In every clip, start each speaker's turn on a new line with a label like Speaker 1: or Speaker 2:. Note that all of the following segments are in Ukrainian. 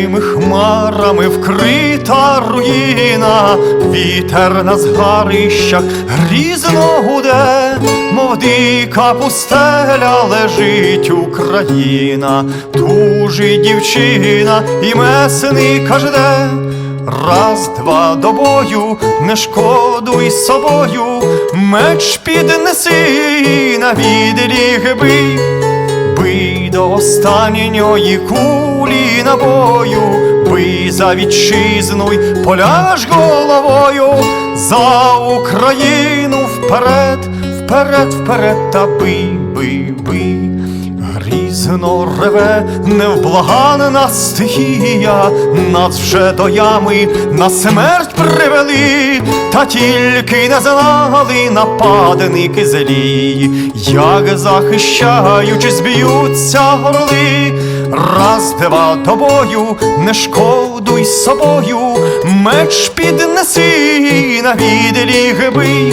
Speaker 1: Чорними хмарами вкрита руїна, вітер на згарищах грізно гуде, мов дика пустеля лежить Україна, тужить дівчина і месника жде. Раз, два до бою, не шкодуй собою, меч піднеси на відліг бий. Бий до останньої кулі набою, бий за вітчизну й поляж головою, за Україну вперед, вперед, вперед, та бий, бий, бий. Грізно реве невблаганна стихія, нас вже до ями на смерть привели, та тільки не знали нападники злі, як захищаючись, б'ються горли, раз два до бою, не шкодуй собою, меч піднеси на відліг бий.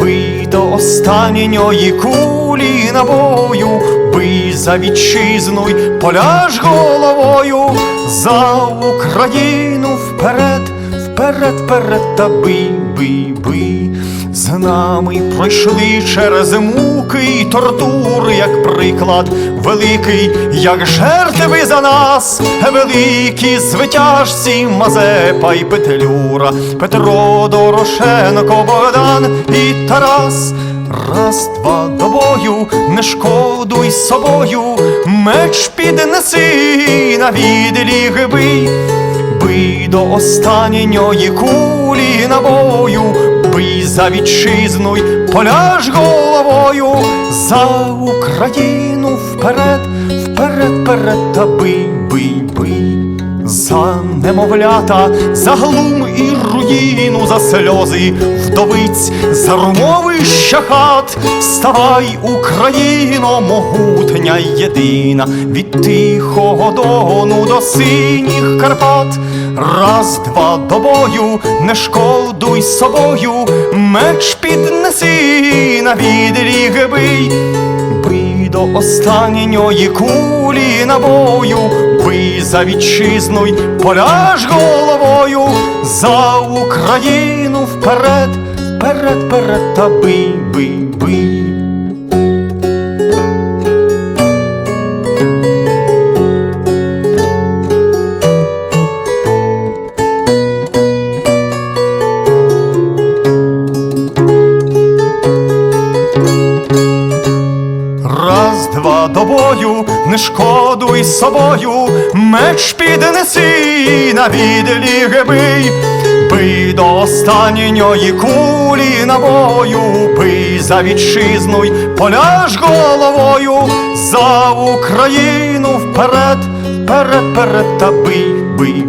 Speaker 1: Бий до останньої кулі набою, бий за вітчизну й поляж головою, за Україну вперед, вперед, вперед, та бий, бий, бий. З нами пройшли через муки й тортури, як приклад великий, як жертви за нас, великі звитяжці Мазепа й Петлюра, Петро Дорошенко, Богдан і Тарас. Раз, два до бою, не шкодуй собою, меч піднеси на відліг бий. Бий до останньої кулі набою, за вітчизну й поляж головою, за Україну вперед, вперед, вперед, та бий, бий, бий. За немовлята, за глум і руїну, за сльози вдовиць, за румовища хат, вставай, Україно, могутня єдина, від тихого дону до синіх Карпат. Раз, два до бою, не шкодуй собою, меч піднеси на відріг бий. Бий до останньої кулі набою, бий за вітчизну й поляж головою, за Україну вперед, вперед, вперед, та бий, бий, бий. Два до бою, не шкодуй собою, меч піднеси на відліг бий, бий до останньої кулі набою, бий за вітчизну й поляж головою, за Україну вперед, вперед, вперед, та бий, бий,